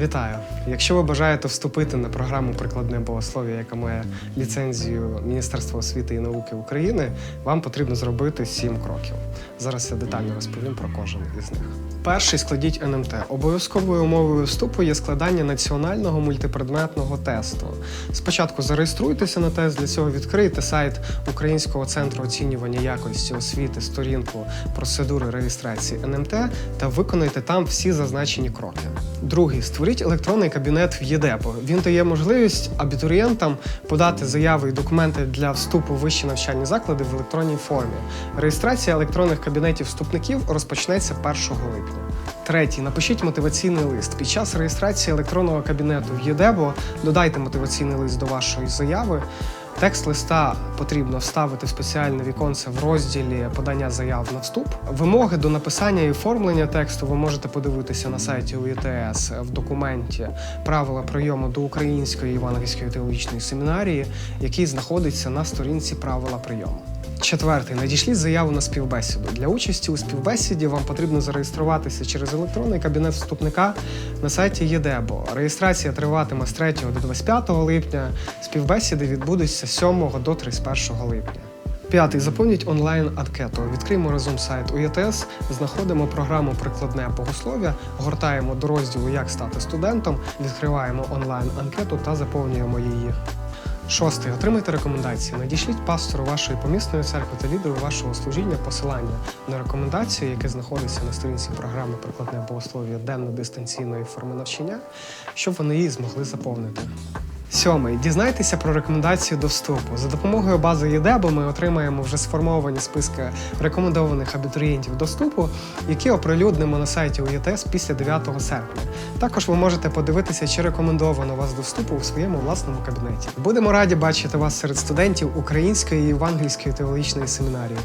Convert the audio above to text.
Вітаю! Якщо ви бажаєте вступити на програму прикладне богослов'я, яка має ліцензію Міністерства освіти і науки України, вам потрібно зробити сім кроків. Зараз я детально розповім про кожен із них. Перший складіть НМТ. Обов'язковою умовою вступу є складання національного мультипредметного тесту. Спочатку зареєструйтеся на тест, для цього відкрийте сайт Українського центру оцінювання якості освіти, сторінку процедури реєстрації НМТ та виконайте там всі зазначені кроки. Другий створіть електронний кабінет в ЄДЕПО. Він дає можливість абітурієнтам подати заяви і документи для вступу в вищі навчальні заклади в електронній формі. Реєстрація електронних кабінетів вступників розпочнеться 1 липня. Третій, напишіть мотиваційний лист. Під час реєстрації електронного кабінету в ЄДЕБО додайте мотиваційний лист до вашої заяви. Текст листа потрібно вставити в спеціальне віконце в розділі подання заяв на вступ. Вимоги до написання і оформлення тексту ви можете подивитися на сайті УЄТС в документі правила прийому до Української євангельської теологічної семінарії, який знаходиться на сторінці правила прийому. Четвертий, надішліть заяву на співбесіду. Для участі у співбесіді вам потрібно зареєструватися через електронний кабінет вступника на сайті ЄДЕБО. Реєстрація триватиме з 3 до 25 липня. Співбесіди відбудуться з 7 до 31 липня. П'ятий. Заповніть онлайн-анкету. Відкриємо разом сайт УЄТС, знаходимо програму Прикладне богослов'я, гортаємо до розділу Як стати студентом, відкриваємо онлайн-анкету та заповнюємо її. Шостий. Отримайте рекомендації. Надішліть пастору вашої помісної церкви та лідеру вашого служіння посилання на рекомендації, яке знаходиться на сторінці програми Прикладне богослов'я денно-дистанційної форми навчання, щоб вони її змогли заповнити. Сьомий. Дізнайтеся про рекомендацію до вступу. За допомогою бази ЄДЕБО ми отримаємо вже сформовані списки рекомендованих абітурієнтів до вступу, які оприлюднимо на сайті УЄТС після 9 серпня. Також ви можете подивитися, чи рекомендовано вас до вступу у своєму власному кабінеті. Будемо раді бачити вас серед студентів Української євангельської теологічної семінарії.